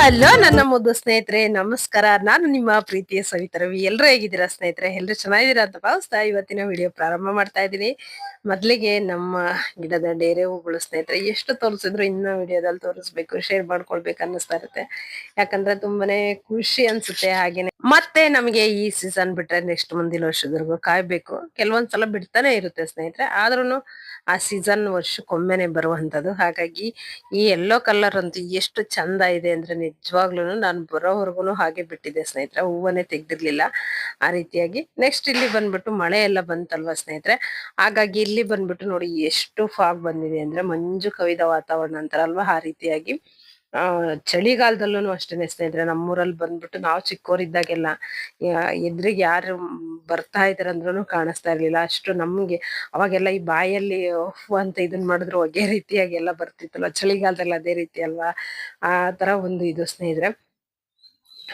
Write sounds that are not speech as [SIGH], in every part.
Hello ನನ್ನ ಮುದ್ದು ಸ್ನೇಹಿತರೆ, ನಮಸ್ಕಾರ. ನಾನು ನಿಮ್ಮ ಪ್ರೀತಿಯ ಸವಿತಾ ರವಿ ಎಲ್ರು ಹೇಗಿದ್ದೀರಾ ಸ್ನೇಹಿತರೆ? ಎಲ್ಲರೂ ಚೆನ್ನಾಗಿದ್ದೀರಾ ಅಂತ ಭಾವಿಸ್ತಾ ಇವತ್ತಿನ ವಿಡಿಯೋ ಪ್ರಾರಂಭ ಮಾಡ್ತಾ ಇದ್ದೀನಿ. ಮೊದಲಿಗೆ ನಮ್ಮ ಗಿಡದ ಡೇರೆ ಹೂಗಳು ಸ್ನೇಹಿತರೆ, ಎಷ್ಟು ತೋರಿಸಿದ್ರು ಇನ್ನೂ ವಿಡಿಯೋದಲ್ಲಿ ತೋರಿಸ್ಬೇಕು ಶೇರ್ ಮಾಡ್ಕೊಳ್ಬೇಕು ಅನ್ನಿಸ್ತಾ ಇರುತ್ತೆ. ಯಾಕಂದ್ರೆ ತುಂಬಾನೇ ಖುಷಿ ಅನ್ಸುತ್ತೆ ಹಾಗೇನೆ ಮತ್ತೆ ನಮಗೆ ಈ ಸೀಸನ್ ಬಿಟ್ರೆ ನೆಕ್ಸ್ಟ್ ಮುಂದಿನ ವರ್ಷದವರೆಗೂ ಕಾಯ್ಬೇಕು. ಕೆಲವೊಂದ್ಸಲ ಬಿಡ್ತಾನೆ ಇರುತ್ತೆ ಸ್ನೇಹಿತರೆ ಆದ್ರೂ ಆ ಸೀಸನ್ ವರ್ಷಕ್ಕೊಮ್ಮೆನೆ ಬರುವಂತದ್ದು ಹಾಗಾಗಿ ಈ ಎಲ್ಲೋ ಕಲರ್ ಅಂತೂ ಎಷ್ಟು ಚಂದ ಇದೆ ಅಂದ್ರೆ ನಿಜವಾಗ್ಲೂ ನಾನು ಬರೋವರೆಗೂ ಹಾಗೆ ಬಿಟ್ಟಿದ್ದೆ ಸ್ನೇಹಿತರೆ, ಹೂವನ್ನೇ ತೆಗ್ದಿರ್ಲಿಲ್ಲ. ಆ ರೀತಿಯಾಗಿ ನೆಕ್ಸ್ಟ್ ಇಲ್ಲಿ ಬಂದ್ಬಿಟ್ಟು ಮಳೆ ಎಲ್ಲ ಬಂತಲ್ವಾ ಸ್ನೇಹಿತರೆ? ಹಾಗಾಗಿ ಇಲ್ಲಿ ಬಂದ್ಬಿಟ್ಟು ನೋಡಿ ಎಷ್ಟು ಫಾಗ್ ಬಂದಿದೆ ಅಂದ್ರೆ ಮಂಜು ಕವಿದ ವಾತಾವರಣ ಅಂತಾರಲ್ವಾ? ಆ ರೀತಿಯಾಗಿ ಆ ಚಳಿಗಾಲದಲ್ಲೂ ಅಷ್ಟೇನೆ ಸ್ನೇಹಿತರೆ, ನಮ್ಮೂರಲ್ಲಿ ಬಂದ್ಬಿಟ್ಟು ನಾವು ಚಿಕ್ಕವರಿದ್ದಾಗೆಲ್ಲ ಎದುರಿಗೆ ಯಾರು ಬರ್ತಾ ಇದಾರಂದ್ರೂ ಕಾಣಿಸ್ತಾ ಇರ್ಲಿಲ್ಲ. ಅಷ್ಟು ನಮ್ಗೆ ಅವಾಗೆಲ್ಲ ಈ ಬಾಯಲ್ಲಿ ಅಂತ ಇದನ್ ಮಾಡಿದ್ರು ಹೊಗೆ ರೀತಿಯಾಗಿ ಎಲ್ಲ ಬರ್ತಿತ್ತಲ್ಲ, ಚಳಿಗಾಲದಲ್ಲಿ ಅದೇ ರೀತಿ ಅಲ್ವಾ? ಆ ತರ ಒಂದು ಇದು ಸ್ನೇಹಿತರೆ.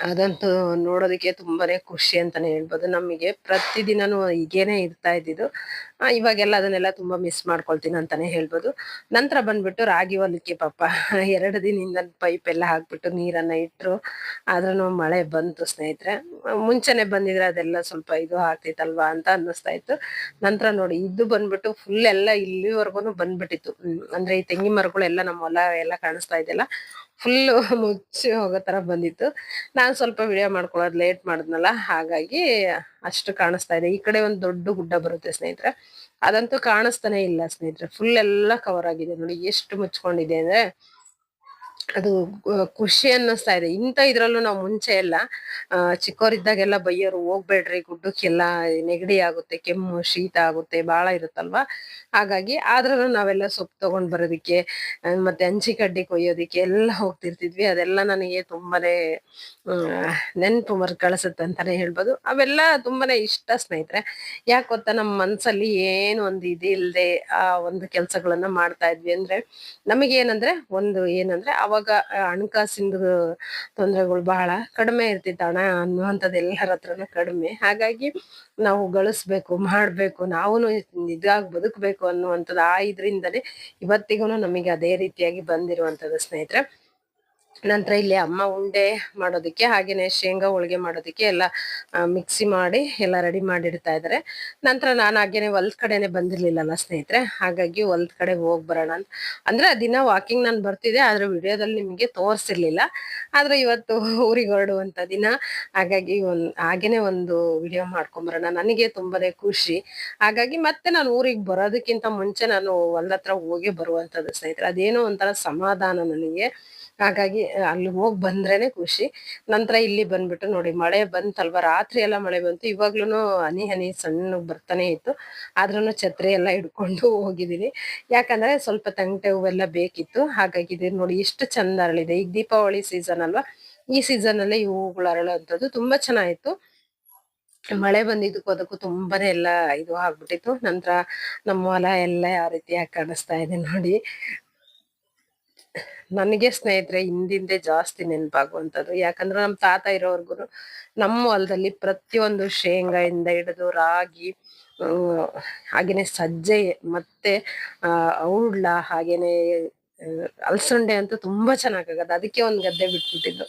ಅದಂತೂ ನೋಡೋದಕ್ಕೆ ತುಂಬಾನೇ ಖುಷಿ ಅಂತಾನೆ ಹೇಳ್ಬೋದು. ನಮಗೆ ಪ್ರತಿದಿನನೂ ಹೀಗೇನೆ ಇರ್ತಾ ಇದ್ದಿದ್ದು. ಇವಾಗೆಲ್ಲ ಅದನ್ನೆಲ್ಲ ತುಂಬಾ ಮಿಸ್ ಮಾಡ್ಕೊಳ್ತೀನಿ ಅಂತಾನೆ ಹೇಳ್ಬೋದು. ನಂತರ ಬಂದ್ಬಿಟ್ಟು ರಾಗಿ ಹೊಲಕ್ಕೆ ಪಾಪ. [LAUGHS] ಎರಡು ದಿನದಿಂದ ಪೈಪ್ ಎಲ್ಲ ಹಾಕ್ಬಿಟ್ಟು ನೀರನ್ನ ಇಟ್ರು. ಆದ್ರೂ ಮಳೆ ಬಂತು ಸ್ನೇಹಿತರೆ. ಮುಂಚೆನೆ ಬಂದಿದ್ರೆ ಅದೆಲ್ಲ ಸ್ವಲ್ಪ ಇದು ಆಗ್ತೈತಲ್ವಾ ಅಂತ ಅನ್ನಿಸ್ತಾ ಇತ್ತು. ನಂತರ ನೋಡಿ ಇದು ಬಂದ್ಬಿಟ್ಟು ಫುಲ್ ಎಲ್ಲ ಇಲ್ಲಿವರೆಗೂ ಬಂದ್ಬಿಟ್ಟಿತ್ತು. ಅಂದ್ರೆ ಈ ತೆಂಗಿನ ಮರಗಳೆಲ್ಲ ನಮ್ಮ ಹೊಲ ಎಲ್ಲ ಕಾಣಿಸ್ತಾ ಇದೆಯಲ್ಲ ಫುಲ್ ಮುಚ್ಚಿ ಹೋಗೋ ತರ ಬಂದಿತ್ತು. ನಾನು ಸ್ವಲ್ಪ ವಿಡಿಯೋ ಮಾಡ್ಕೊಳ್ಳೋದು ಲೇಟ್ ಮಾಡಿದ್ನಲ್ಲ, ಹಾಗಾಗಿ ಅಷ್ಟು ಕಾಣಿಸ್ತಾ ಇದೆ. ಈ ಕಡೆ ಒಂದು ದೊಡ್ಡ ಗುಡ್ಡ ಬರುತ್ತೆ ಸ್ನೇಹಿತರೆ. ಅದಂತೂ ಕಾಣಿಸ್ತಾನೆ ಇಲ್ಲ ಸ್ನೇಹಿತರೆ. ಫುಲ್ ಎಲ್ಲ ಕವರ್ ಆಗಿದೆ ನೋಡಿ. ಎಷ್ಟು ಮುಚ್ಕೊಂಡಿದೆ ಅಂದ್ರೆ ಅದು ಖುಷಿ ಅನ್ನಿಸ್ತಾ ಇದೆ. ಇಂಥ ಇದ್ರಲ್ಲೂ ನಾವು ಮುಂಚೆ ಎಲ್ಲ ಚಿಕ್ಕವರಿದ್ದಾಗೆಲ್ಲ ಬೈಯೋರು ಹೋಗ್ಬೇಡ್ರಿ, ಗುಡ್ಡಕ್ಕೆಲ್ಲ ನೆಗಡಿ ಆಗುತ್ತೆ, ಕೆಮ್ಮು, ಶೀತ ಆಗುತ್ತೆ, ಬಾಳ ಇರುತ್ತಲ್ವಾ? ಹಾಗಾಗಿ ಆದ್ರೂ ನಾವೆಲ್ಲ ಸೊಪ್ಪು ತಗೊಂಡ್ ಬರೋದಿಕ್ಕೆ ಮತ್ತೆ ಅಂಚಿ ಕಡ್ಡಿ ಕೊಯ್ಯೋದಿಕ್ಕೆ ಎಲ್ಲ ಹೋಗ್ತಿರ್ತಿದ್ವಿ. ಅದೆಲ್ಲ ನನಗೆ ತುಂಬಾನೇ ನೆನಪು ಮರ್ ಕಳಿಸುತ್ತೆ ಅಂತಾನೆ ಹೇಳ್ಬೋದು. ಅವೆಲ್ಲ ತುಂಬಾನೇ ಇಷ್ಟ ಸ್ನೇಹಿತರೆ. ಯಾಕೆ ಗೊತ್ತಾ? ನಮ್ಮ ಮನ್ಸಲ್ಲಿ ಏನು ಒಂದು ಇದಿಲ್ಲದೆ ಆ ಒಂದು ಕೆಲಸಗಳನ್ನ ಮಾಡ್ತಾ ಇದ್ವಿ ಅಂದ್ರೆ, ನಮಗೇನಂದ್ರೆ, ಒಂದು ಏನಂದ್ರೆ ಅವಾಗ ಆ, ಹಣಕಾಸಿನ ತೊಂದರೆಗಳು ಬಹಳ ಕಡಿಮೆ ಇರ್ತಿತ್ತು. ಹಣ ಅನ್ನುವಂಥದ್ದು ಎಲ್ಲರ ಹತ್ರನೂ ಕಡಿಮೆ. ಹಾಗಾಗಿ ನಾವು ಗಳಿಸ್ಬೇಕು ಮಾಡಬೇಕು ನಾವು ಇದಾಗಿ ಬದುಕಬೇಕು ಅನ್ನುವಂಥದ್ದು ಆ ಇದ್ರಿಂದಲೇ ಇವತ್ತಿಗೂ ನಮಗೆ ಅದೇ ರೀತಿಯಾಗಿ ಬಂದಿರುವಂಥದ್ದು ಸ್ನೇಹಿತರೆ. ನಂತರ ಇಲ್ಲಿ ಅಮ್ಮ ಉಂಡೆ ಮಾಡೋದಕ್ಕೆ ಹಾಗೇನೆ ಶೇಂಗಾ ಹೋಳಿಗೆ ಮಾಡೋದಕ್ಕೆ ಎಲ್ಲ ಮಿಕ್ಸಿ ಮಾಡಿ ಎಲ್ಲ ರೆಡಿ ಮಾಡಿಡ್ತಾ ಇದ್ದಾರೆ ನಂತರ ನಾನು ಹಾಗೇನೆ ಹೊಲ್ದ ಕಡೆನೆ ಬಂದಿರ್ಲಿಲ್ಲಲ್ಲ ಸ್ನೇಹಿತರೆ, ಹಾಗಾಗಿ ಹೊಲದ ಕಡೆ ಹೋಗಿ ಬರೋಣ ಅಂತ. ಅಂದ್ರೆ ದಿನ ವಾಕಿಂಗ್ ನಾನು ಬರ್ತಿದ್ದೆ, ಆದ್ರೆ ವಿಡಿಯೋದಲ್ಲಿ ನಿಮಗೆ ತೋರಿಸಿರ್ಲಿಲ್ಲ. ಆದ್ರೆ ಇವತ್ತು ಊರಿಗೆ ಹೊರಡುವಂತ ದಿನ, ಹಾಗಾಗಿ ಒಂದ್, ಹಾಗೇನೆ ಒಂದು ವಿಡಿಯೋ ಮಾಡ್ಕೊಂಬರೋಣ. ನನಗೆ ತುಂಬಾನೇ ಖುಷಿ. ಹಾಗಾಗಿ ಮತ್ತೆ ನಾನು ಊರಿಗೆ ಬರೋದಕ್ಕಿಂತ ಮುಂಚೆ ನಾನು ಹೊಲ್ದ ಹತ್ರ ಹೋಗಿ ಬರುವಂತದ್ದು ಸ್ನೇಹಿತರೆ. ಅದೇನೋ ಒಂಥರ ಸಮಾಧಾನ ನನಗೆ. ಹಾಗಾಗಿ ಅಲ್ಲಿ ಹೋಗಿ ಬಂದ್ರೇನೆ ಖುಷಿ. ನಂತರ ಇಲ್ಲಿ ಬಂದ್ಬಿಟ್ಟು ನೋಡಿ, ಮಳೆ ಬಂತಲ್ವಾ? ರಾತ್ರಿ ಎಲ್ಲ ಮಳೆ ಬಂತು. ಇವಾಗ್ಲೂ ಹನಿ ಹನಿ ಸಣ್ಣ ಬರ್ತಾನೆ ಇತ್ತು. ಆದ್ರೂ ಛತ್ರಿ ಎಲ್ಲ ಹಿಡ್ಕೊಂಡು ಹೋಗಿದ್ದೀನಿ. ಯಾಕಂದ್ರೆ ಸ್ವಲ್ಪ ತಂಟೆ ಹೂವೆಲ್ಲ ಬೇಕಿತ್ತು. ಹಾಗಾಗಿ ನೋಡಿ ಎಷ್ಟು ಚಂದ ಅರಳಿದೆ. ಈಗ ದೀಪಾವಳಿ ಸೀಸನ್ ಅಲ್ವಾ? ಈ ಸೀಸನ್ ಅಲ್ಲೇ ಈ ಹೂಗಳು ಅರಳುವಂಥದ್ದು ತುಂಬಾ ಚೆನ್ನಾಗಿತ್ತು. ಮಳೆ ಬಂದಿದ್ದಕ್ಕೂ ಅದಕ್ಕೂ ತುಂಬಾನೇ ಎಲ್ಲ ಇದು ಆಗ್ಬಿಟ್ಟಿತ್ತು. ನಂತರ ನಮ್ಮ ಹೊಲ ಎಲ್ಲ ಯಾವ ರೀತಿಯಾಗಿ ಕಾಣಿಸ್ತಾ ಇದೆ ನೋಡಿ. ನನಗೆ ಸ್ನೇಹಿತರೆ, ಹಿಂದಿಂದೆ ಜಾಸ್ತಿ ನೆನಪಾಗುವಂಥದ್ದು. ಯಾಕಂದ್ರೆ ನಮ್ಮ ತಾತ ಇರೋವರೆಗೂ ನಮ್ಮ ಹೊಲದಲ್ಲಿ ಪ್ರತಿಯೊಂದು ಶೇಂಗಾಯಿಂದ ಹಿಡಿದು ರಾಗಿ ಹಾಗೇನೆ ಸಜ್ಜೆ ಮತ್ತೆ ಔಡ್ಲ ಹಾಗೇನೆ ಅಲ್ಸಂಡೆ ಅಂತೂ ತುಂಬಾ ಚೆನ್ನಾಗಾಗದು ಅದಕ್ಕೆ ಒಂದ್ ಗದ್ದೆ ಬಿಟ್ಬಿಟ್ಟಿದ್ದು.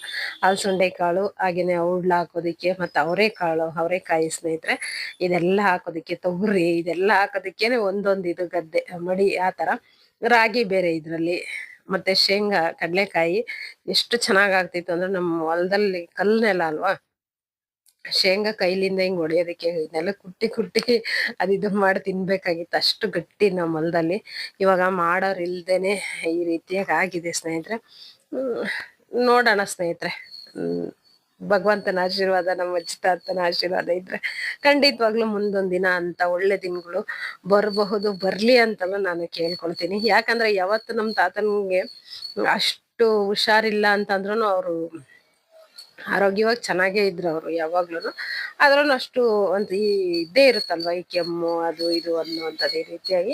ಅಲಸಂಡೆ ಕಾಳು, ಹಾಗೇನೆ ಔಡ್ಲ ಹಾಕೋದಿಕ್ಕೆ ಮತ್ತೆ ಅವರೆಕಾಳು, ಅವರೆಕಾಯಿ ಸ್ನೇಹಿತರೆ, ಇದೆಲ್ಲ ಹಾಕೋದಿಕ್ಕೆ ತೊಗರಿ, ಇದೆಲ್ಲ ಹಾಕೋದಿಕ್ಕೇನೆ ಒಂದೊಂದು ಇದು ಗದ್ದೆ, ಮಡಿ, ಆ ತರ ರಾಗಿ ಬೇರೆ ಇದ್ರಲ್ಲಿ. ಮತ್ತೆ ಶೇಂಗಾ, ಕಡಲೆಕಾಯಿ ಎಷ್ಟು ಚೆನ್ನಾಗ್ ಆಗ್ತಿತ್ತು ಅಂದ್ರೆ ನಮ್ಮ ಹೊಲದಲ್ಲಿ ಕಲ್ಲು ನೆಲ ಅಲ್ವಾ? ಶೇಂಗಾ ಕೈಲಿಂದ ಹಿಂಗ್ ಹೊಡೆಯೋದಕ್ಕೆ ಇದನ್ನೆಲ್ಲ ಕುಟ್ಟಿ ಕುಟ್ಟಿ ಅದ್ ಇದು ಮಾಡಿ ತಿನ್ಬೇಕಾಗಿತ್ತು. ಅಷ್ಟು ಗಟ್ಟಿ ನಮ್ಮ ಹೊಲದಲ್ಲಿ. ಇವಾಗ ಮಾಡೋರ್ ಇಲ್ದೇನೆ ಈ ರೀತಿಯಾಗಿ ಆಗಿದೆ ಸ್ನೇಹಿತರೆ. ನೋಡೋಣ ಸ್ನೇಹಿತರೆ. ಭಗವಂತನ ಆಶೀರ್ವಾದ, ನಮ್ಮ ಅಜ್ಜಿ ತಾತನ ಆಶೀರ್ವಾದ ಇದ್ರೆ ಖಂಡಿತವಾಗ್ಲೂ ಮುಂದೊಂದ್ ದಿನ ಅಂತ ಒಳ್ಳೆ ದಿನಗಳು ಬರಬಹುದು, ಬರ್ಲಿ ಅಂತಲೂ ನಾನು ಕೇಳ್ಕೊಳ್ತೀನಿ. ಯಾಕಂದ್ರೆ ಯಾವತ್ತು ನಮ್ಮ ತಾತನ್ಗೆ ಅಷ್ಟು ಹುಷಾರಿಲ್ಲ ಅಂತಂದ್ರೂ ಅವರು ಆರೋಗ್ಯವಾಗಿ ಚೆನ್ನಾಗೇ ಇದ್ರು ಅವರು ಯಾವಾಗ್ಲೂ ಆದ್ರೂ ಅಷ್ಟು ಒಂದು ಈ ಇದ್ದೇ ಇರುತ್ತಲ್ವ ಈ ಕೆಮ್ಮು, ಅದು ಇದು ಅನ್ನುವಂಥದ್ದು ಈ ರೀತಿಯಾಗಿ.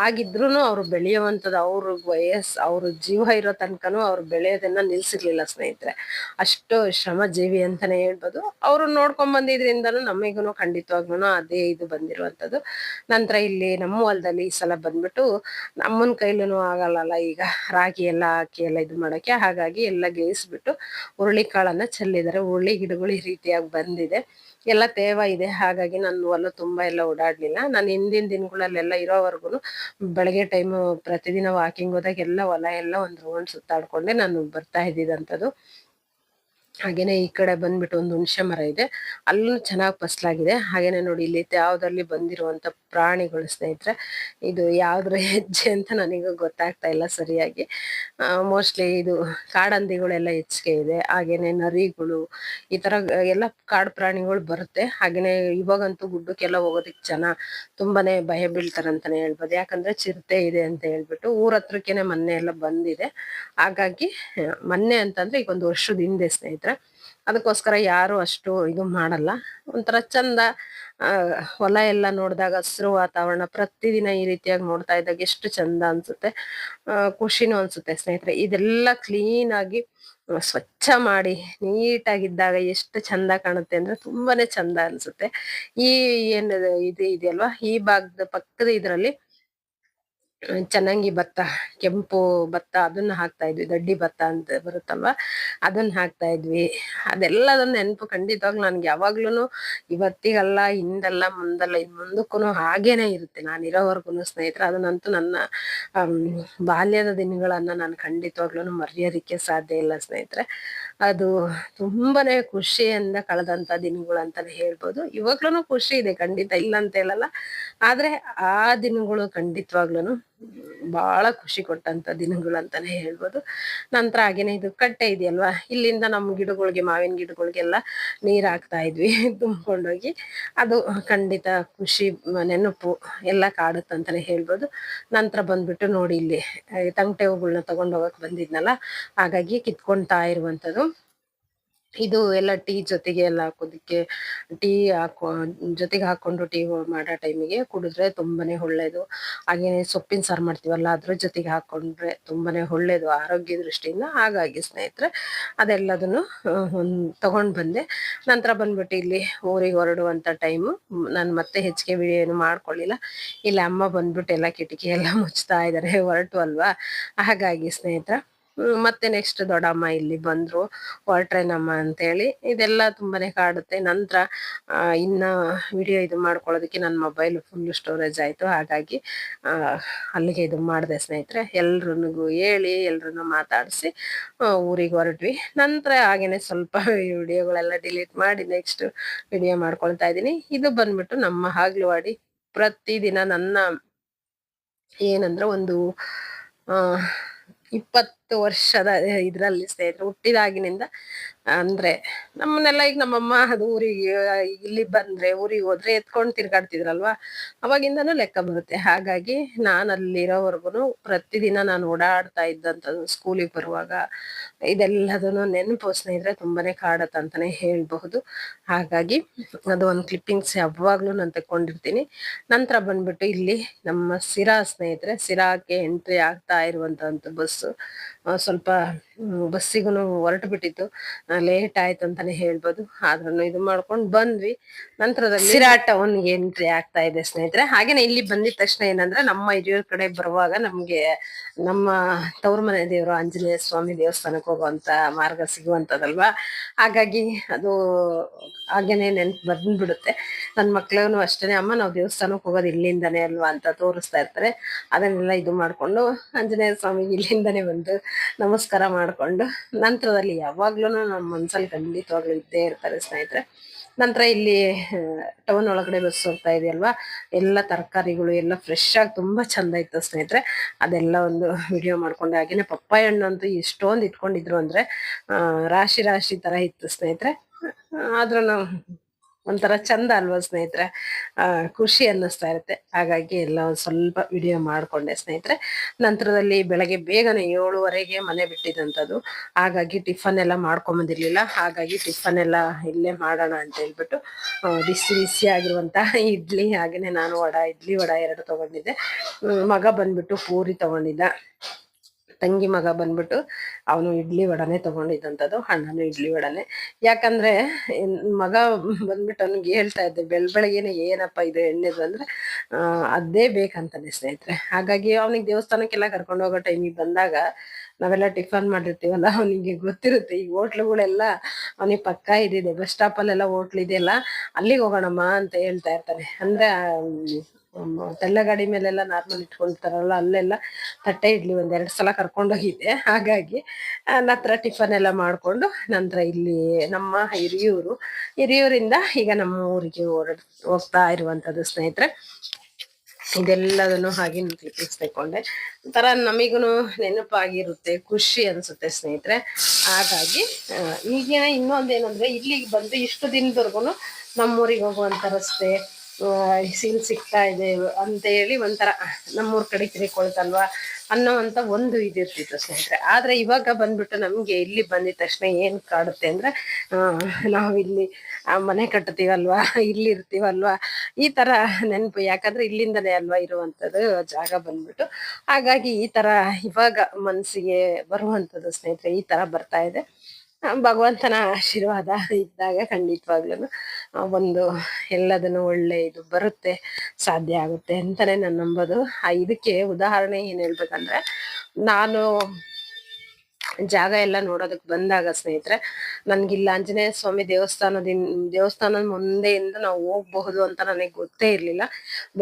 ಆಗಿದ್ರು ಅವ್ರು ಬೆಳೆಯುವಂಥದ್ದು ಅವ್ರ ವಯಸ್ಸು, ಅವ್ರ ಜೀವ ಇರೋ ತನಕನೂ ಅವ್ರು ಬೆಳೆಯೋದನ್ನ ನಿಲ್ಸಿರ್ಲಿಲ್ಲ ಸ್ನೇಹಿತರೆ. ಅಷ್ಟು ಶ್ರಮ ಜೀವಿ ಅಂತಾನೆ ಹೇಳ್ಬೋದು. ಅವರು ನೋಡ್ಕೊಂಡ್ ಬಂದಿದ್ರಿಂದನೂ ನಮಗೂ ಖಂಡಿತವಾಗ್ಲೂ ಅದೇ ಇದು ಬಂದಿರುವಂಥದ್ದು. ನಂತರ ಇಲ್ಲಿ ನಮ್ಮ ಹೊಲದಲ್ಲಿ ಈ ಸಲ ಬಂದ್ಬಿಟ್ಟು ನಮ್ಮನ್ ಕೈಲೂ ಆಗಲ್ಲಲ್ಲ ಈಗ ರಾಗಿ ಎಲ್ಲ ಹಾಕಿ ಎಲ್ಲ ಇದು ಮಾಡಕ್ಕೆ. ಹಾಗಾಗಿ ಎಲ್ಲ ಗೇಯಿಸ್ಬಿಟ್ಟು ಹುರುಳಿ ಕಾಳನ್ನ ಚೆಲ್ಲಿದ್ದಾರೆ ಹುರುಳಿ ಗಿಡಗಳು ಈ ರೀತಿಯಾಗಿ ಬಂದಿದೆ. ಎಲ್ಲ ತೇವ ಇದೆ, ಹಾಗಾಗಿ ನಾನು ಹೊಲ ತುಂಬಾ ಎಲ್ಲ ಓಡಾಡ್ಲಿಲ್ಲ. ನಾನು ಹಿಂದಿನ ದಿನಗಳಲ್ಲೆಲ್ಲ ಇರೋವರೆಗೂ ಬೆಳಗ್ಗೆ ಟೈಮು ಪ್ರತಿದಿನ ವಾಕಿಂಗ್ ಹೋದಾಗ ಎಲ್ಲ ಹೊಲ ಎಲ್ಲ ಒಂದು ರೌಂಡ್ ಸುತ್ತಾಡ್ಕೊಂಡೆ ನಾನು ಬರ್ತಾ ಇದ್ದಿದ್ದಂಥದ್ದು ಹಾಗೇನೆ ಈ ಕಡೆ ಬಂದ್ಬಿಟ್ಟು ಒಂದು ಹುಣಸೆ ಮರ ಇದೆ. ಅಲ್ಲೂ ಚೆನ್ನಾಗಿ ಫಸಲಾಗಿದೆ. ಹಾಗೇನೆ ನೋಡಿ ಇಲ್ಲಿ ಯಾವ್ದ್ರಲ್ಲಿ ಬಂದಿರುವಂತ ಪ್ರಾಣಿಗಳು ಸ್ನೇಹಿತರೆ, ಇದು ಯಾವ್ದ್ರ ಹೆಜ್ಜೆ ಅಂತ ನನಗೆ ಗೊತ್ತಾಗ್ತಾ ಇಲ್ಲ ಸರಿಯಾಗಿ. ಮೋಸ್ಟ್ಲಿ ಇದು ಕಾಡಂದಿಗಳೆಲ್ಲ ಹೆಚ್ಚಿಗೆ ಇದೆ. ಹಾಗೇನೆ ನರಿಗಳು, ಈ ತರ ಎಲ್ಲ ಕಾಡು ಪ್ರಾಣಿಗಳು ಬರುತ್ತೆ. ಹಾಗೇನೆ ಇವಾಗಂತೂ ಗುಡ್ಡಕ್ಕೆಲ್ಲ ಹೋಗೋದಕ್ಕೆ ಜನ ತುಂಬಾನೇ ಭಯ ಬೀಳ್ತಾರಂತಾನೆ ಹೇಳ್ಬೋದು. ಯಾಕಂದ್ರೆ ಚಿರತೆ ಇದೆ ಅಂತ ಹೇಳ್ಬಿಟ್ಟು ಊರ ಹತ್ರಕ್ಕೇನೆ ಮೊನ್ನೆ ಎಲ್ಲ ಬಂದಿದೆ. ಹಾಗಾಗಿ ಮೊನ್ನೆ ಅಂತಂದ್ರೆ ಈಗ ಒಂದು ವರ್ಷದ ಹಿಂದೆ ಸ್ನೇಹಿತರೆ ಅದಕ್ಕೋಸ್ಕರ ಯಾರು ಅಷ್ಟು ಇದು ಮಾಡಲ್ಲ. ಒಂಥರ ಚಂದ ಹೊಲ ಎಲ್ಲ ನೋಡಿದಾಗ ಹಸಿರು ವಾತಾವರಣ ಪ್ರತಿದಿನ ಈ ರೀತಿಯಾಗಿ ನೋಡ್ತಾ ಇದ್ದಾಗ ಎಷ್ಟು ಚಂದ ಅನ್ಸುತ್ತೆ. ಖುಷಿನೂ ಅನ್ಸುತ್ತೆ ಸ್ನೇಹಿತರೆ. ಇದೆಲ್ಲ ಕ್ಲೀನ್ ಆಗಿ ಸ್ವಚ್ಛ ಮಾಡಿ, ನೀಟಾಗಿದ್ದಾಗ ಎಷ್ಟು ಚಂದ ಕಾಣುತ್ತೆ ಅಂದ್ರೆ ತುಂಬಾನೇ ಚಂದ ಅನ್ಸುತ್ತೆ. ಈ ಏನ್ ಇದು ಇದೆಯಲ್ವಾ? ಈ ಭಾಗದ ಪಕ್ಕದ ಇದ್ರಲ್ಲಿ ಚೆನ್ನಾಗಿ ಭತ್ತ, ಕೆಂಪು ಭತ್ತ ಅದನ್ನ ಹಾಕ್ತಾ ಇದ್ವಿ, ದಡ್ಡಿ ಭತ್ತ ಅಂತ ಬರುತ್ತಲ್ವಾ? ಅದನ್ನ ಹಾಕ್ತಾ ಇದ್ವಿ. ಅದೆಲ್ಲದನ್ನ ನೆನಪು ಖಂಡಿತವಾಗ್ಲೂ ನನ್ಗೆ ಯಾವಾಗ್ಲೂ ಇವತ್ತಿಗಲ್ಲ, ಹಿಂದಲ್ಲ, ಮುಂದಲ್ಲ ಇನ್ ಮುಂದಕ್ಕೂ ಹಾಗೇನೆ ಇರುತ್ತೆ. ನಾನು ಇರೋವರೆಗೂ ಸ್ನೇಹಿತರೆ, ಅದನ್ನಂತೂ ನನ್ನ ಬಾಲ್ಯದ ದಿನಗಳನ್ನ ನಾನು ಖಂಡಿತವಾಗ್ಲೂ ಮರೆಯೋದಕ್ಕೆ ಸಾಧ್ಯ ಇಲ್ಲ ಸ್ನೇಹಿತರೆ. ಅದು ತುಂಬಾನೇ ಖುಷಿಯಿಂದ ಕಳೆದಂತ ದಿನಗಳು ಅಂತಾನೆ ಹೇಳ್ಬೋದು. ಇವಾಗ್ಲೂ ಖುಷಿ ಇದೆ, ಖಂಡಿತ ಇಲ್ಲ ಅಂತ ಹೇಳಲ್ಲ. ಆದ್ರೆ ಆ ದಿನಗಳು ಖಂಡಿತವಾಗ್ಲೂ ಬಹಳ ಖುಷಿ ಕೊಟ್ಟಂತ ದಿನಗಳು ಅಂತಾನೆ ಹೇಳ್ಬೋದು. ನಂತರ ಹಾಗೇನೆ ಇದು ಕಟ್ಟೆ ಇದೆಯಲ್ವಾ? ಇಲ್ಲಿಂದ ನಮ್ಮ ಗಿಡಗಳಿಗೆ, ಮಾವಿನ ಗಿಡಗಳಿಗೆಲ್ಲ ನೀರ್ ಹಾಕ್ತಾ ಇದ್ವಿ [LAUGHS] ತುಂಬಿಕೊಂಡೋಗಿ. ಅದು ಖಂಡಿತ ಖುಷಿ, ನೆನಪು ಎಲ್ಲ ಕಾಡುತ್ತಂತಾನೆ ಹೇಳ್ಬೋದು. ನಂತರ ಬಂದ್ಬಿಟ್ಟು ನೋಡಿ ಇಲ್ಲಿ ತಂಗಟೆ ಹೂಗಳನ್ನ ತಗೊಂಡ್ ಹೋಗಕ್ಕೆ ಬಂದಿದ್ನಲ್ಲ? ಹಾಗಾಗಿ ಕಿತ್ಕೊಂತಾ ಇರುವಂತದ್ದು ಇದು ಎಲ್ಲ ಟೀ ಜೊತೆಗೆ ಎಲ್ಲ ಹಾಕೋದಕ್ಕೆ ಟೀ ಹಾಕೋ, ಜೊತೆಗೆ ಹಾಕೊಂಡು ಟೀ ಮಾಡೋ ಟೈಮಿಗೆ ಕುಡಿದ್ರೆ ತುಂಬಾನೇ ಒಳ್ಳೇದು. ಹಾಗೇನೆ ಸೊಪ್ಪಿನ ಸಾರು ಮಾಡ್ತೀವಲ್ಲ, ಅದ್ರ ಜೊತೆಗೆ ಹಾಕೊಂಡ್ರೆ ತುಂಬಾನೇ ಒಳ್ಳೇದು ಆರೋಗ್ಯ ದೃಷ್ಟಿಯಿಂದ. ಹಾಗಾಗಿ ಸ್ನೇಹಿತರೆ, ಅದೆಲ್ಲದನ್ನು ಒಂದ್ ತಗೊಂಡ್ ಬಂದೆ. ನಂತರ ಬಂದ್ಬಿಟ್ಟು ಇಲ್ಲಿ ಊರಿಗೆ ಹೊರಡುವಂತ ಟೈಮು ನಾನು ಮತ್ತೆ ಹೆಚ್ಚಿಗೆ ವಿಡಿಯೋ ಏನು ಮಾಡ್ಕೊಳ್ಳಿಲ್ಲ. ಇಲ್ಲಿ ಅಮ್ಮ ಬಂದ್ಬಿಟ್ಟು ಎಲ್ಲ ಕಿಟಕಿ ಎಲ್ಲ ಮುಚ್ತಾ ಇದ್ದಾರೆ ಹೊರಟು ಅಲ್ವಾ? ಹಾಗಾಗಿ ಸ್ನೇಹಿತರ ಮತ್ತೆ ನೆಕ್ಸ್ಟ್ ದೊಡ್ಡಮ್ಮ ಇಲ್ಲಿ ಬಂದ್ರು. ಹೊರಟ್ರೇನಮ್ಮ ಅಂತೇಳಿ. ಇದೆಲ್ಲ ತುಂಬಾನೇ ಕಾಡುತ್ತೆ. ನಂತರ ಇನ್ನ ವಿಡಿಯೋ ಇದು ಮಾಡ್ಕೊಳ್ಳೋದಕ್ಕೆ ನನ್ನ ಮೊಬೈಲ್ ಫುಲ್ ಸ್ಟೋರೇಜ್ ಆಯ್ತು. ಹಾಗಾಗಿ ಅಲ್ಲಿಗೆ ಇದು ಮಾಡಿದೆ ಸ್ನೇಹಿತರೆ. ಎಲ್ರಿಗೂ ಹೇಳಿ ಎಲ್ರನ್ನೂ ಮಾತಾಡಿಸಿ ಊರಿಗೆ ಹೊರಟ್ವಿ. ನಂತರ ಹಾಗೇನೆ ಸ್ವಲ್ಪ ವಿಡಿಯೋಗಳೆಲ್ಲ ಡಿಲೀಟ್ ಮಾಡಿ ನೆಕ್ಸ್ಟ್ ವಿಡಿಯೋ ಮಾಡ್ಕೊಳ್ತಾ ಇದ್ದೀನಿ. ಇದು ಬಂದ್ಬಿಟ್ಟು ನಮ್ಮ ಹಾಗ್ಲವಾಡಿ ಪ್ರತಿದಿನ ನನ್ನ ಏನಂದ್ರೆ ಒಂದು ಇಪ್ಪತ್ತು ವರ್ಷದ ಇದ್ರಲ್ಲಿ ಸ್ನೇಹಿತರೆ ಹುಟ್ಟಿದಾಗಿನಿಂದ ಅಂದ್ರೆ ನಮ್ಮನ್ನೆಲ್ಲ ಈಗ ನಮ್ಮಮ್ಮ ಅದು ಊರಿಗೆ, ಇಲ್ಲಿ ಬಂದ್ರೆ, ಊರಿಗೆ ಹೋದ್ರೆ ಎತ್ಕೊಂಡು ತಿರ್ಗಾಡ್ತಿದ್ರಲ್ವಾ? ಅವಾಗಿಂದನೂ ಲೆಕ್ಕ ಬರುತ್ತೆ. ಹಾಗಾಗಿ ನಾನು ಅಲ್ಲಿರೋವರೆಗೂ ಪ್ರತಿದಿನ ನಾನು ಓಡಾಡ್ತಾ ಇದ್ದಂಥದ್ದು ಸ್ಕೂಲಿಗೆ ಬರುವಾಗ ಇದೆಲ್ಲದನ್ನು ನೆನಪು ಸ್ನೇಹಿತರೆ ತುಂಬಾನೇ ಕಾಡತ್ತ ಅಂತಾನೆ ಹೇಳ್ಬಹುದು. ಹಾಗಾಗಿ ಅದು ಒಂದು ಕ್ಲಿಪ್ಪಿಂಗ್ಸ್ ಯಾವಾಗ್ಲೂ ನಾನು ತಕೊಂಡಿರ್ತೀನಿ ನಂತರ ಬಂದ್ಬಿಟ್ಟು ಇಲ್ಲಿ ನಮ್ಮ ಸಿರಾ ಸ್ನೇಹಿತರೆ, ಸಿರಾಕ್ಕೆ ಎಂಟ್ರಿ ಆಗ್ತಾ ಇರುವಂತ ಬಸ್ ಸ್ವಲ್ಪ ಬಸ್ಸಿಗೂ ಹೊರಟು ಬಿಟ್ಟಿತ್ತು ಲೇಟ್ ಆಯ್ತು ಅಂತಾನೆ ಹೇಳ್ಬೋದು. ಆದ್ರೂ ಇದು ಮಾಡ್ಕೊಂಡು ಬಂದ್ವಿ. ನಂತರದಲ್ಲಿ ಸಿರಾಟ ಅವನಿಗೆ ಎಂಟ್ರಿ ಆಗ್ತಾ ಇದೆ ಸ್ನೇಹಿತರೆ. ಹಾಗೇನೆ ಇಲ್ಲಿ ಬಂದಿದ ತಕ್ಷಣ ಏನಂದ್ರೆ ನಮ್ಮ ಹಿರಿಯೂರ್ ಕಡೆ ಬರುವಾಗ ನಮ್ಗೆ ನಮ್ಮ ತವರು ಮನೆ ದೇವರು ಆಂಜನೇಯ ಸ್ವಾಮಿ ದೇವಸ್ಥಾನಕ್ಕೆ ಹೋಗುವಂತ ಮಾರ್ಗ ಸಿಗುವಂತದಲ್ವಾ? ಹಾಗಾಗಿ ಅದು ಹಾಗೇನೆ ನೆನ್ಪು ಬಂದ್ಬಿಡುತ್ತೆ. ನನ್ನ ಮಕ್ಳಿಗೂ ಅಷ್ಟೇ ಅಮ್ಮ ನಾವು ದೇವಸ್ಥಾನಕ್ಕೆ ಹೋಗೋದು ಇಲ್ಲಿಂದಾನೆ ಅಲ್ವಾ? ಅಂತ ತೋರಿಸ್ತಾ ಇರ್ತಾರೆ. ಅದನ್ನೆಲ್ಲ ಇದು ಮಾಡ್ಕೊಂಡು ಆಂಜನೇಯ ಸ್ವಾಮಿ ಇಲ್ಲಿಂದಾನೆ ಬಂದು ನಮಸ್ಕಾರ ಮಾಡಿಕೊಂಡು ನಂತರದಲ್ಲಿ ಯಾವಾಗ್ಲೂ ನಮ್ಮ ಮನಸ್ಸಲ್ಲಿ ಖಂಡಿತವಾಗ್ಲೂ ಇದ್ದೇ ಇರ್ತಾರೆ ಸ್ನೇಹಿತರೆ. ನಂತರ ಇಲ್ಲಿ ಟೌನ್ ಒಳಗಡೆ ಬಸ್ ಹೋಗ್ತಾ ಇದೆಯಲ್ವಾ? ಎಲ್ಲ ತರಕಾರಿಗಳು ಎಲ್ಲ ಫ್ರೆಶ್ ಆಗಿ ತುಂಬ ಚಂದ ಇತ್ತು ಸ್ನೇಹಿತರೆ. ಅದೆಲ್ಲ ಒಂದು ವಿಡಿಯೋ ಮಾಡ್ಕೊಂಡೆ. ಹಾಗೇನೆ ಪಪ್ಪಾಯ ಹಣ್ಣು ಅಂತೂ ಎಷ್ಟೊಂದು ಇಟ್ಕೊಂಡಿದ್ರು ಅಂದರೆ ರಾಶಿ ರಾಶಿ ಥರ ಇತ್ತು ಸ್ನೇಹಿತರೆ. ಆದ್ರೂ ಒಂಥರ ಚಂದ ಅಲ್ವಾ ಸ್ನೇಹಿತರೆ? ಖುಷಿ ಅನ್ನಿಸ್ತಾ ಇರುತ್ತೆ. ಹಾಗಾಗಿ ಎಲ್ಲ ಒಂದು ಸ್ವಲ್ಪ ವಿಡಿಯೋ ಮಾಡಿಕೊಂಡೆ ಸ್ನೇಹಿತರೆ. ನಂತರದಲ್ಲಿ ಬೆಳಗ್ಗೆ ಬೇಗನೆ ಏಳುವರೆಗೆ ಮನೆ ಬಿಟ್ಟಿದ್ದಂಥದ್ದು ಹಾಗಾಗಿ ಟಿಫನ್ ಎಲ್ಲ ಮಾಡ್ಕೊಂಬಂದಿರಲಿಲ್ಲ. ಹಾಗಾಗಿ ಟಿಫನ್ ಎಲ್ಲ ಇಲ್ಲೇ ಮಾಡೋಣ ಅಂತ ಹೇಳ್ಬಿಟ್ಟು ಬಿಸಿ ಬಿಸಿ ಆಗಿರುವಂಥ ಇಡ್ಲಿ ಹಾಗೆಯೇ ನಾನು ವಡ, ಇಡ್ಲಿ ವಡ ಎರಡು ತಗೊಂಡಿದ್ದೆ. ಮಗ ಬಂದ್ಬಿಟ್ಟು ಪೂರಿ ತಗೊಂಡಿದ್ದ. ತಂಗಿ ಮಗ ಬಂದ್ಬಿಟ್ಟು ಅವನು ಇಡ್ಲಿ ವಡನೆ ತಗೊಂಡಿದ್ದಂಥದ್ದು, ಅಣ್ಣನು ಇಡ್ಲಿ ವಡನೆ. ಯಾಕಂದ್ರೆ ಮಗ ಬಂದ್ಬಿಟ್ಟು ಅವನಿಗೆ ಹೇಳ್ತಾ ಇದ್ದೆ, ಬೆಳ್ ಬೆಳಗ್ಗೆನೆ ಏನಪ್ಪ ಇದು ಎಣ್ಣೆದು ಅಂದ್ರೆ ಅದೇ ಬೇಕಂತಾನೆ ಸ್ನೇಹಿತರೆ. ಹಾಗಾಗಿ ಅವನಿಗೆ ದೇವಸ್ಥಾನಕ್ಕೆಲ್ಲ ಕರ್ಕೊಂಡು ಹೋಗೋ ಟೈಮಿಗೆ ಬಂದಾಗ ನಾವೆಲ್ಲ ಟಿಫನ್ ಮಾಡಿರ್ತೀವಲ್ಲ, ಅವನಿಗೆ ಗೊತ್ತಿರುತ್ತೆ. ಈ ಹೋಟ್ಲುಗಳೆಲ್ಲ, ಅವನಿಗೆ ಪಕ್ಕ ಇದಿದೆ, ಬಸ್ ಸ್ಟಾಪ್ ಅಲ್ಲೆಲ್ಲ ಹೋಟ್ಲ್ ಇದೆಯಲ್ಲ ಅಲ್ಲಿಗೆ ಹೋಗೋಣಮ್ಮ ಅಂತ ಹೇಳ್ತಾ ಇರ್ತಾನೆ. ಅಂದ್ರೆ ಗಾಡಿ ಮೇಲೆಲ್ಲ ನಾರ್ಮಲ್ ಇಟ್ಕೊಂಡಿರ್ತಾರಲ್ಲ, ಅಲ್ಲೆಲ್ಲ ತಟ್ಟೆ ಇಡ್ಲಿ ಒಂದೆರಡು ಸಲ ಕರ್ಕೊಂಡೋಗಿದ್ದೆ ಹಾಗಾಗಿ ನಂತರ ಟಿಫನ್ ಎಲ್ಲ ಮಾಡ್ಕೊಂಡು ನಂತರ ಇಲ್ಲಿ ನಮ್ಮ ಹಿರಿಯೂರು, ಹಿರಿಯೂರಿಂದ ಈಗ ನಮ್ಮ ಊರಿಗೆ ಹೊರಡ್ ಹೋಗ್ತಾ ಇರುವಂಥದ್ದು ಸ್ನೇಹಿತರೆ, ಇದೆಲ್ಲದನ್ನು ಹಾಗೆ ಕ್ಲಿಪ್ಪಿಂಗ್ಸ್ ಒಂಥರ ನಮಿಗೂ ನೆನಪಾಗಿರುತ್ತೆ, ಖುಷಿ ಅನ್ಸುತ್ತೆ ಸ್ನೇಹಿತರೆ. ಹಾಗಾಗಿ ಈಗ ಇನ್ನೊಂದೇನಂದ್ರೆ ಇಲ್ಲಿಗೆ ಬಂದು ಇಷ್ಟು ದಿನದವರೆಗೂ ನಮ್ಮೂರಿಗೆ ಹೋಗುವಂಥ ರಸ್ತೆ ಸೀಲ್ ಸಿಗ್ತಾ ಇದೆ ಅಂತ ಹೇಳಿ ಒಂಥರ ನಮ್ಮೂರ ಕಡೆ ತಿರ್ಕೊಳ್ತಲ್ವಾ ಅನ್ನೋವಂತ ಒಂದು ಇದಿರ್ತಿತ್ತು ಸ್ನೇಹಿತರೆ. ಆದ್ರೆ ಇವಾಗ ಬಂದ್ಬಿಟ್ಟು ನಮ್ಗೆ ಇಲ್ಲಿ ಬಂದಿದ ತಕ್ಷಣ ಏನ್ ಕಾಡುತ್ತೆ ಅಂದ್ರೆ ನಾವಿಲ್ಲಿ ಮನೆ ಕಟ್ತೀವಲ್ವಾ, ಇಲ್ಲಿ ಇರ್ತೀವಲ್ವಾ, ಈ ತರ ನೆನಪು. ಯಾಕಂದ್ರೆ ಇಲ್ಲಿಂದನೇ ಅಲ್ವಾ ಇರುವಂತದ್ದು ಜಾಗ ಬಂದ್ಬಿಟ್ಟು. ಹಾಗಾಗಿ ಈ ತರ ಇವಾಗ ಮನ್ಸಿಗೆ ಬರುವಂತದ್ದು ಸ್ನೇಹಿತರೆ ಈ ತರ ಬರ್ತಾ ಇದೆ. ಭಗವಂತನ ಆಶೀರ್ವಾದ ಇದ್ದಾಗ ಖಂಡಿತವಾಗ್ಲೂ ಒಂದು ಎಲ್ಲದನ್ನು ಒಳ್ಳೆ ಇದು ಬರುತ್ತೆ, ಸಾಧ್ಯ ಆಗುತ್ತೆ ಅಂತಾನೆ ನಾನು ನಂಬೋದು. ಇದಕ್ಕೆ ಉದಾಹರಣೆ ಏನ್ ಹೇಳ್ಬೇಕಂದ್ರೆ, ನಾನು ಜಾಗ ಎಲ್ಲ ನೋಡೋದಕ್ ಬಂದಾಗ ಸ್ನೇಹಿತರೆ, ನನ್ಗಿಲ್ಲ ಆಂಜನೇಯ ಸ್ವಾಮಿ ದೇವಸ್ಥಾನದಿಂದ ದೇವಸ್ಥಾನದ ಮುಂದೆಯಿಂದ ನಾವು ಹೋಗ್ಬಹುದು ಅಂತ ನನಗೆ ಗೊತ್ತೇ ಇರ್ಲಿಲ್ಲ.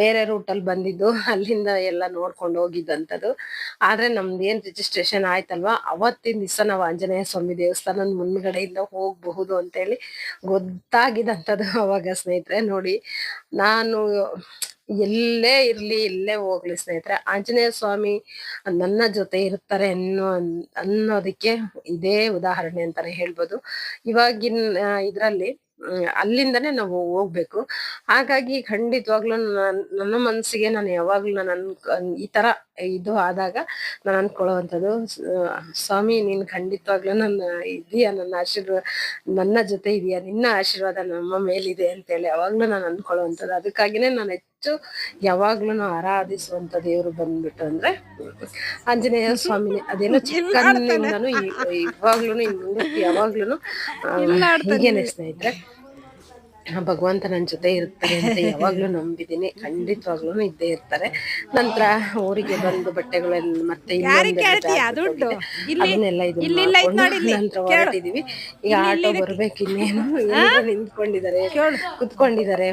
ಬೇರೆ ರೂಟಲ್ಲಿ ಬಂದಿದ್ದು, ಅಲ್ಲಿಂದ ಎಲ್ಲ ನೋಡ್ಕೊಂಡು ಹೋಗಿದ್ದಂಥದ್ದು ಆದ್ರೆ ನಮ್ದು ಏನ್ ರಿಜಿಸ್ಟ್ರೇಷನ್ ಆಯ್ತಲ್ವಾ, ಅವತ್ತಿನ ದಿವಸ ನಾವು ಆಂಜನೇಯ ಸ್ವಾಮಿ ದೇವಸ್ಥಾನದ ಮುಂದ್ಗಡೆಯಿಂದ ಹೋಗ್ಬಹುದು ಅಂತೇಳಿ ಗೊತ್ತಾಗಿದ್ದಂಥದ್ದು ಅವಾಗ ಸ್ನೇಹಿತರೆ, ನೋಡಿ. ನಾನು ಎಲ್ಲೇ ಇರ್ಲಿ ಎಲ್ಲೇ ಹೋಗ್ಲಿ ಸ್ನೇಹಿತರೆ. ಆಂಜನೇಯ ಸ್ವಾಮಿ ನನ್ನ ಜೊತೆ ಇರ್ತಾರೆ ಅನ್ನೋ, ಅನ್ನೋದಕ್ಕೆ ಇದೇ ಉದಾಹರಣೆ ಅಂತಾನೆ ಹೇಳ್ಬೋದು. ಇವಾಗಿನ ಇದ್ರಲ್ಲಿ ಅಲ್ಲಿಂದನೇ ನಾವು ಹೋಗ್ಬೇಕು. ಹಾಗಾಗಿ ಖಂಡಿತವಾಗ್ಲೂ ನನ್- ನನ್ನ ಮನಸ್ಸಿಗೆ ನಾನು ಯಾವಾಗ್ಲೂ ನಾನು, ಈ ತರ ಇದು ಆದಾಗ ನಾನು ಅನ್ಕೊಳ್ಳುವಂಥದ್ದು ಸ್ವಾಮಿ ನೀನು ಖಂಡಿತವಾಗ್ಲೂ ನನ್ನ ಇದೆಯಾ ನನ್ನ ಆಶೀರ್ವಾದ ನನ್ನ ಜೊತೆ ಇದೆಯಾ ನಿನ್ನ ಆಶೀರ್ವಾದ ನಮ್ಮ ಮೇಲಿದೆ ಅಂತೇಳಿ ಯಾವಾಗ್ಲೂ ನಾನು ಅನ್ಕೊಳ್ಳುವಂಥದ್ದು. ಅದಕ್ಕಾಗಿನೇ ನಾನು ಹೆಚ್ಚು ಯಾವಾಗ್ಲೂ ಆರಾಧಿಸುವಂತ ದೇವರು ಬಂದ್ಬಿಟ್ಟು ಅಂದ್ರೆ ಆಂಜನೇಯ ಸ್ವಾಮಿ ಅದೇನೋ ಚಿಕ್ಕಂದಿನಿಂದನೂ [LAUGHS] ಇವಾಗ್ಲೂ ಮುಂದಕ್ಕೆ ಯಾವಾಗ್ಲೂ ಹೀಗೇನೆ ಸ್ನೇಹಿತರೆ. ಭಗವಂತ ನನ್ನ ಜೊತೆ ಇರ್ತಾರೆ ಅಂತ ಯಾವಾಗ್ಲೂ ನಂಬಿದ್ದೀನಿ. ಖಂಡಿತವಾಗ್ಲೂ ಇದ್ದೇ ಇರ್ತಾರೆ. ನಂತರ ಊರಿಗೆ ಬಂದು ಬಟ್ಟೆಗಳೆಲ್ಲ ಮತ್ತೆ ಅದನ್ನೆಲ್ಲ ಇದು ನಂತರ. ಹೊರಟಿದೀವಿ. ಈಗ ಆಟೋ ಬರ್ಬೇಕು ಇನ್ನೇನು. ನಿಂತ್ಕೊಂಡಿದಾರೆ ನಿಂತ್ಕೊಂಡಿದ್ದಾರೆ. ಕುತ್ಕೊಂಡಿದ್ದಾರೆ.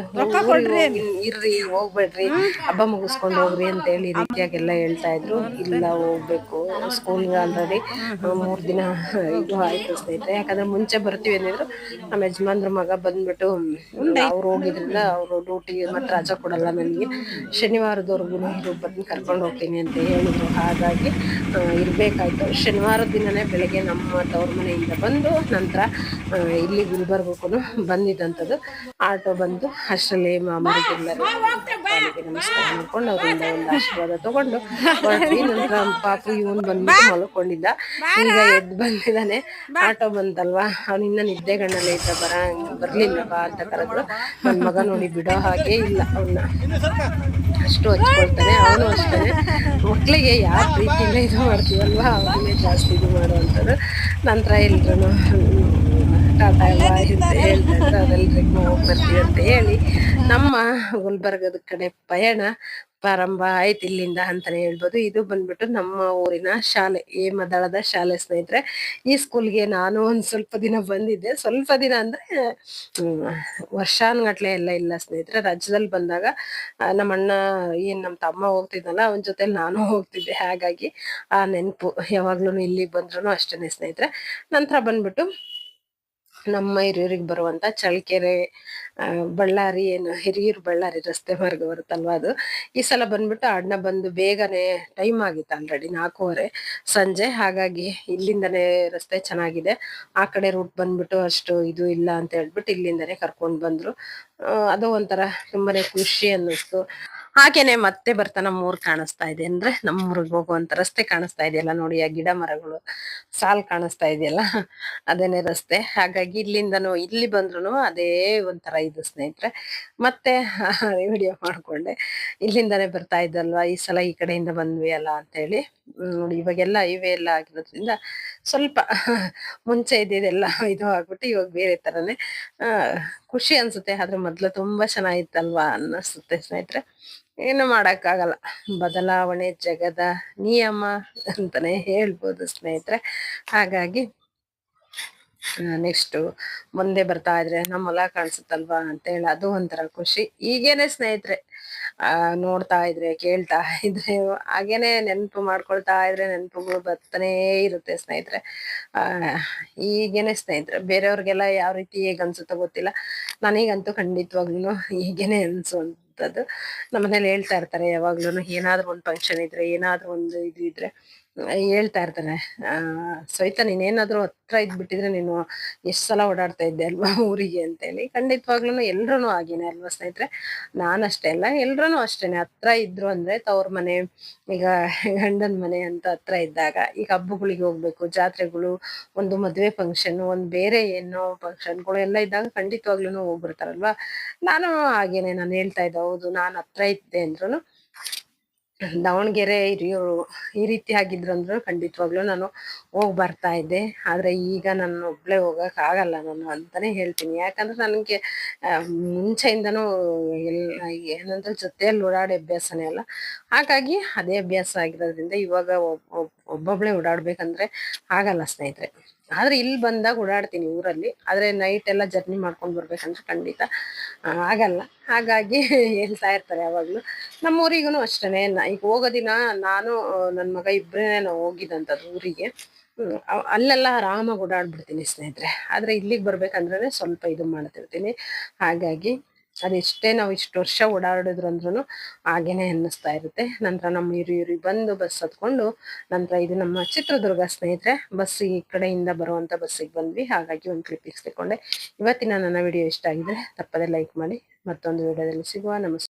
ಇರ್ರಿ ಹೋಗ್ಬೇಡ್ರಿ. ಹಬ್ಬ ಮುಗಿಸ್ಕೊಂಡು ಹೋಗ್ರಿ ಅಂತ ಹೇಳಿ ಈ ರೀತಿಯಾಗೆಲ್ಲ ಹೇಳ್ತಾ ಇದ್ರು. ಇಲ್ಲ ಹೋಗ್ಬೇಕು. ಸ್ಕೂಲ್ಗೆ ಆಲ್ರೆಡಿ ಮೂರ್ ದಿನ ಇದು ಆಯ್ತು ಸ್ನೇಹಿತರೆ ಯಾಕಂದ್ರೆ ಮುಂಚೆ ಬರ್ತೀವಿ ಅಂದಿದ್ರು. ನಮ್ಮ ಯಜಮಾನ್ರ ಮಗ ಬಂದ್ಬಿಟ್ಟು ಅವ್ರು ಹೋಗಿದ್ರಿಂದ ಅವರು ಡ್ಯೂಟಿ ಮತ್ತೆ ರಜಾ ಕೊಡಲ್ಲ ನನಗೆ. ಶನಿವಾರದವರೆಗೂ ಇರು ಬಂದು ಕರ್ಕೊಂಡು ಹೋಗ್ತೀನಿ ಅಂತ ಹೇಳಿದ್ರು. ಹಾಗಾಗಿ ಇರಬೇಕಾಯ್ತು. ಶನಿವಾರ ದಿನನೇ ಬೆಳಗ್ಗೆ ನಮ್ಮ ತವ್ರ ಮನೆಯಿಂದ ಬಂದು ನಂತರ ಇಲ್ಲಿ ಗುಲ್ಬರ್ಗಕ್ಕೂ ಬಂದಿದ್ದಂಥದ್ದು. ಆಟೋ ಬಂದು ಅಷ್ಟರಲ್ಲಿ ಮಾಮರಿಗೆಲ್ಲರೂ ನಮಸ್ಕಾರ ಮಾಡ್ಕೊಂಡು ಅವರಿಂದ ಒಂದು ಆಶೀರ್ವಾದ ತಗೊಂಡು ನಂತರ ಪಾಪ ಇವನು ಬಂದ್ಬಿಟ್ಟು ಮಲ್ಕೊಂಡಿದ್ದ. ಈಗ ಎದ್ದು ಬಂದಿದ್ದಾನೆ. ಆಟೋ ಬಂತಲ್ವಾ? ಅವನಿನ್ನ ನಿದ್ದೆಗಣ್ಣಲ್ಲೇ ಇದ್ದ, ಬರ ಬರ್ಲಿಲ್ಲ ಬಾ ಅಂತ ಕರೆದ್ರು ನನ್ ಮಗ ನೋಡಿ ಬಿಡೋ ಹಾಗೆ ಇಲ್ಲ ಅವನ್ನ ಅಷ್ಟು ಹಚ್ಕೊಳ್ತಾನೆ, ಅವನು ಅಷ್ಟೇ. ಮಕ್ಕಳಿಗೆ ಯಾವ ಪ್ರೀತಿಯಿಂದ ಇದು ಮಾಡ್ತೀವಲ್ವಾ? ಅವನ್ನೇ ಜಾಸ್ತಿ ಇದು ಮಾಡುವಂಥದ್ದು ನಂತರ ಎಲ್ರು ಟಾಟಾ ಎಲ್ಲ ಹೇಳ್ತಾ ಅದೆಲ್ಲರಿಗೂ ಹೋಗಿ ಬರ್ತೀವಿ ಅಂತ ಹೇಳಿ ನಮ್ಮ ಗುಲ್ಬರ್ಗದ ಕಡೆ ಪಯಣ ಪ್ರಾರಂಭ ಆಯ್ತು ಇಲ್ಲಿಂದ ಅಂತಾನೆ ಹೇಳ್ಬೋದು. ಇದು ಬಂದ್ಬಿಟ್ಟು ನಮ್ಮ ಊರಿನ ಶಾಲೆ ಹೇಮದಳದ ಶಾಲೆ ಸ್ನೇಹಿತರೆ. ಈ ಸ್ಕೂಲ್ಗೆ ನಾನು ಒಂದ್ ಸ್ವಲ್ಪ ದಿನ ಬಂದಿದ್ದೆ. ಸ್ವಲ್ಪ ದಿನ ಅಂದ್ರೆ ವರ್ಷಾನ್ಗಟ್ಲೆ ಎಲ್ಲ ಇಲ್ಲ ಸ್ನೇಹಿತರೆ. ರಾಜ್ಯದಲ್ಲಿ ಬಂದಾಗ ನಮ್ಮ ಅಣ್ಣ ಏನ್ ನಮ್ಮ ತಮ್ಮ ಹೋಗ್ತಿದ್ನಲ್ಲ ಅವನ ಜೊತೆ ನಾನು ಹೋಗ್ತಿದ್ದೆ. ಹಾಗಾಗಿ ಆ ನೆನಪು ಯಾವಾಗ್ಲೂ ಇಲ್ಲಿ ಬಂದ್ರು ಅಷ್ಟೇನೆ ಸ್ನೇಹಿತರೆ. ನಂತರ ಬಂದ್ಬಿಟ್ಟು ನಮ್ಮ ಹಿರಿಯೂರಿಗೆ ಬರುವಂತ ಚಳ್ಳಕೆರೆ ಆ, ಬಳ್ಳಾರಿ ಏನು ಹಿರಿಯೂರು ಬಳ್ಳಾರಿ ರಸ್ತೆ ಮಾರ್ಗ ಬರುತ್ತಲ್ವಾ ಅದು? ಈ ಸಲ ಬಂದ್ಬಿಟ್ಟು ಅಣ್ಣ ಬಂದು ಬೇಗನೆ ಟೈಮ್ ಆಗಿತ್ತು ಆಲ್ರೆಡಿ ನಾಲ್ಕೂವರೆ. ಸಂಜೆ ಹಾಗಾಗಿ ಇಲ್ಲಿಂದನೇ ರಸ್ತೆ ಚೆನ್ನಾಗಿದೆ. ಆ ಕಡೆ ರೂಟ್ ಬಂದ್ಬಿಟ್ಟು ಅಷ್ಟು ಇದು ಇಲ್ಲ ಅಂತ ಹೇಳ್ಬಿಟ್ಟು ಇಲ್ಲಿಂದನೇ ಕರ್ಕೊಂಡು ಬಂದ್ರು. ಅದು ಒಂಥರ ತುಂಬಾನೇ ಖುಷಿ ಅನ್ನಿಸ್ತು. ಹಾಗೇನೆ ಮತ್ತೆ ಬರ್ತಾ ನಮ್ಮೂರ್ ಕಾಣಿಸ್ತಾ ಇದೆ ಅಂದ್ರೆ ನಮ್ಮೂರಿಗೆ ಹೋಗುವಂತ ರಸ್ತೆ ಕಾಣಿಸ್ತಾ ಇದೆಯಲ್ಲ ನೋಡಿ, ಆ ಗಿಡ ಮರಗಳು, ಸಾಲ್ ಕಾಣಿಸ್ತಾ ಇದೆಯಲ್ಲ, ಅದೇನೆ ರಸ್ತೆ. ಹಾಗಾಗಿ ಇಲ್ಲಿಂದನು ಇಲ್ಲಿ ಬಂದ್ರು ಅದೇ ಒಂಥರ ಇದು ಸ್ನೇಹಿತರೆ. ಮತ್ತೆ ವಿಡಿಯೋ ಮಾಡ್ಕೊಂಡೆ, ಇಲ್ಲಿಂದಾನೇ ಬರ್ತಾ ಇದ್ದಲ್ವಾ, ಈ ಸಲ ಈ ಕಡೆಯಿಂದ ಬಂದ್ವಿ ಅಲ್ಲ ಅಂತ ಹೇಳಿ ನೋಡಿ ಇವಾಗೆಲ್ಲ ಇವೆ ಎಲ್ಲ ಆಗಿರೋದ್ರಿಂದ ಸ್ವಲ್ಪ ಮುಂಚೆ ಇದ್ದಿದೆಲ್ಲ ಇದು ಆಗ್ಬಿಟ್ಟು ಇವಾಗ ಬೇರೆ ತರನೇ. ಖುಷಿ ಅನ್ಸುತ್ತೆ, ಆದ್ರೆ ಮೊದ್ಲು ತುಂಬಾ ಚೆನ್ನಾಗಿತ್ತಲ್ವಾ ಅನ್ನಿಸುತ್ತೆ ಸ್ನೇಹಿತರೆ. ಏನು ಮಾಡೋಕ್ಕಾಗಲ್ಲ. ಬದಲಾವಣೆ ಜಗದ ನಿಯಮ ಅಂತಾನೆ ಹೇಳ್ಬೋದು ಸ್ನೇಹಿತರೆ. ಹಾಗಾಗಿ ನೆಕ್ಸ್ಟು ಮುಂದೆ ಬರ್ತಾ ಇದ್ರೆ ನಮ್ಮ ಹೊಲ ಕಾಣಿಸುತ್ತಲ್ವಾ ಅಂತ ಹೇಳಿ ಅದು ಒಂಥರ ಖುಷಿ. ಈಗೇನೆ ಸ್ನೇಹಿತರೆ ಆ, ನೋಡ್ತಾ ಇದ್ರೆ, ಕೇಳ್ತಾ ಇದ್ರೆ, ಹಾಗೇನೆ ನೆನಪು ಮಾಡ್ಕೊಳ್ತಾ ಇದ್ರೆ ನೆನಪುಗಳು ಬರ್ತಾನೇ ಇರುತ್ತೆ ಸ್ನೇಹಿತರೆ. ಆ, ಈಗೇನೆ ಸ್ನೇಹಿತರೆ, ಬೇರೆಯವ್ರಿಗೆಲ್ಲ ಯಾವ ರೀತಿ ಹೇಗ್ ಅನ್ಸುತ್ತೋ ಗೊತ್ತಿಲ್ಲ. ನನಗಂತೂ ಖಂಡಿತವಾಗ್ಲೂ ಹೀಗೇನೆ ಅನ್ಸುವಂಥದ್ದು. ನಮ್ಮನೇಲಿ ಹೇಳ್ತಾ ಇರ್ತಾರೆ ಯಾವಾಗ್ಲೂ ಏನಾದ್ರೂ ಒಂದು ಫಂಕ್ಷನ್ ಇದ್ರೆ, ಏನಾದ್ರೂ ಒಂದು ಇದು ಇದ್ರೆ. ಹೇಳ್ತಾ ಇರ್ತಾರೆ ಆ, ಶ್ವೇತಾ ನೀನೇನಾದ್ರೂ ಹತ್ರ ಇದ್ಬಿಟ್ಟಿದ್ರೆ ನೀನು ಎಷ್ಟ್ ಸಲ ಓಡಾಡ್ತಾ ಇದ್ದೆ ಅಲ್ವಾ ಊರಿಗೆ? ಅಂತೇಳಿ ಖಂಡಿತವಾಗ್ಲೂ ಎಲ್ಲರೂ ಆಗಿನೇ ಅಲ್ವಾ ಸ್ನೇಹಿತರೆ, ನಾನಷ್ಟೇ ಅಲ್ಲ ಎಲ್ಲರೂ ಅಷ್ಟೇನೆ, ಹತ್ರ ಇದ್ರು ಅಂದ್ರೆ ತವ್ರ ಮನೆ, ಈಗ ಗಂಡನ ಮನೆ ಅಂತ ಹತ್ರ ಇದ್ದಾಗ ಈಗ ಹಬ್ಬಗಳಿಗೆ ಹೋಗ್ಬೇಕು, ಜಾತ್ರೆಗಳು, ಒಂದು ಮದುವೆ ಫಂಕ್ಷನ್ ಒಂದ್ ಬೇರೆ ಏನೋ ಫಂಕ್ಷನ್ಗಳು ಎಲ್ಲ ಇದ್ದಾಗ ಖಂಡಿತವಾಗ್ಲೂ ಹೋಗ್ಬಿಡ್ತಾರಲ್ವಾ? ನಾನು ಹಾಗೇನೆ, ನಾನು ಹೇಳ್ತಾ ಇದ್ದೆ, ಹೌದು, ನಾನು ಹತ್ರ ಇದ್ದೆ ಅಂದ್ರೂ ದಾವಣಗೆರೆ ಹಿರಿಯೂರು ಈ ರೀತಿ ಆಗಿದ್ರು ಅಂದ್ರೆ ಖಂಡಿತವಾಗ್ಲೂ ನಾನು ಹೋಗ್ ಬರ್ತಾ ಇದ್ದೆ. ಆದ್ರೆ ಈಗ ನಾನು ಒಬ್ಳೆ ಹೋಗಕ್ ಆಗಲ್ಲ ನಾನು ಅಂತಾನೆ ಹೇಳ್ತೀನಿ. ಯಾಕಂದ್ರೆ ನನಗೆ ಮುಂಚೆಯಿಂದನೂ ಎಲ್ಲ ಏನಂದ್ರೆ ಜೊತೆಯಲ್ಲಿ ಓಡಾಡಿ ಅಭ್ಯಾಸನೇ ಅಲ್ಲ. ಹಾಗಾಗಿ ಅದೇ ಅಭ್ಯಾಸ ಆಗಿರೋದ್ರಿಂದ ಇವಾಗ ಒಬ್- ಒಬ್- ಒಬ್ಬೊಬ್ಳೆ ಓಡಾಡ್ಬೇಕಂದ್ರೆ ಆಗಲ್ಲ ಸ್ನೇಹಿತರೆ. ಆದ್ರೆ ಇಲ್ಲಿ ಬಂದಾಗ ಓಡಾಡ್ತೀನಿ ಊರಲ್ಲಿ. ಆದ್ರೆ ನೈಟ್ ಎಲ್ಲ ಜರ್ನಿ ಮಾಡ್ಕೊಂಡು ಬರ್ಬೇಕಂದ್ರೆ ಖಂಡಿತ ಆಗಲ್ಲ. ಹಾಗಾಗಿ ಹೇಳ್ತಾ ಇರ್ತಾರೆ ಯಾವಾಗ್ಲೂ. ನಮ್ಮ ಊರಿಗೂ ಅಷ್ಟೇನೆ. ನ- ಈಗ ಹೋಗೋ ದಿನ ನಾನು ನನ್ನ ಮಗ ಇಬ್ಬರೇ ನಾವು ಹೋಗಿದ್ದಂಥದ್ದು ಊರಿಗೆ. ಅಲ್ಲೆಲ್ಲ ಆರಾಮಾಗಿ ಓಡಾಡ್ಬಿಡ್ತೀನಿ ಸ್ನೇಹಿತರೆ. ಆದ್ರೆ ಇಲ್ಲಿಗೆ ಬರ್ಬೇಕಂದ್ರೆ ಸ್ವಲ್ಪ ಇದು ಮಾಡ್ತಿರ್ತೀನಿ. ಹಾಗಾಗಿ ಅದೆಷ್ಟೇ ನಾವು ಇಷ್ಟು ವರ್ಷ ಓಡಾಡಿದ್ರು ಅಂದ್ರೂ ಹಾಗೇನೆ ಅನ್ನಿಸ್ತಾ ಇರುತ್ತೆ. ನಂತರ ನಮ್ಮ ಹಿರಿಯೂರಿಗೆ ಬಂದು ಬಸ್ ಹತ್ಕೊಂಡು ನಂತರ ಇದು ನಮ್ಮ ಚಿತ್ರದುರ್ಗ ಸ್ನೇಹಿತರೆ, ಬಸ್ ಈ ಕಡೆಯಿಂದ ಬರುವಂತ ಬಸ್ಸಿಗೆ ಬಂದ್ವಿ. ಹಾಗಾಗಿ ಒಂದು ಕ್ಲಿಪ್ ಇಸ್ಕೊಂಡೆ. ಇವತ್ತಿನ ನನ್ನ ವಿಡಿಯೋ ಇಷ್ಟ ಆಗಿದ್ರೆ ತಪ್ಪದೇ ಲೈಕ್ ಮಾಡಿ. ಮತ್ತೊಂದು ವಿಡಿಯೋದಲ್ಲಿ ಸಿಗುವ. ನಮಸ್ಕಾರ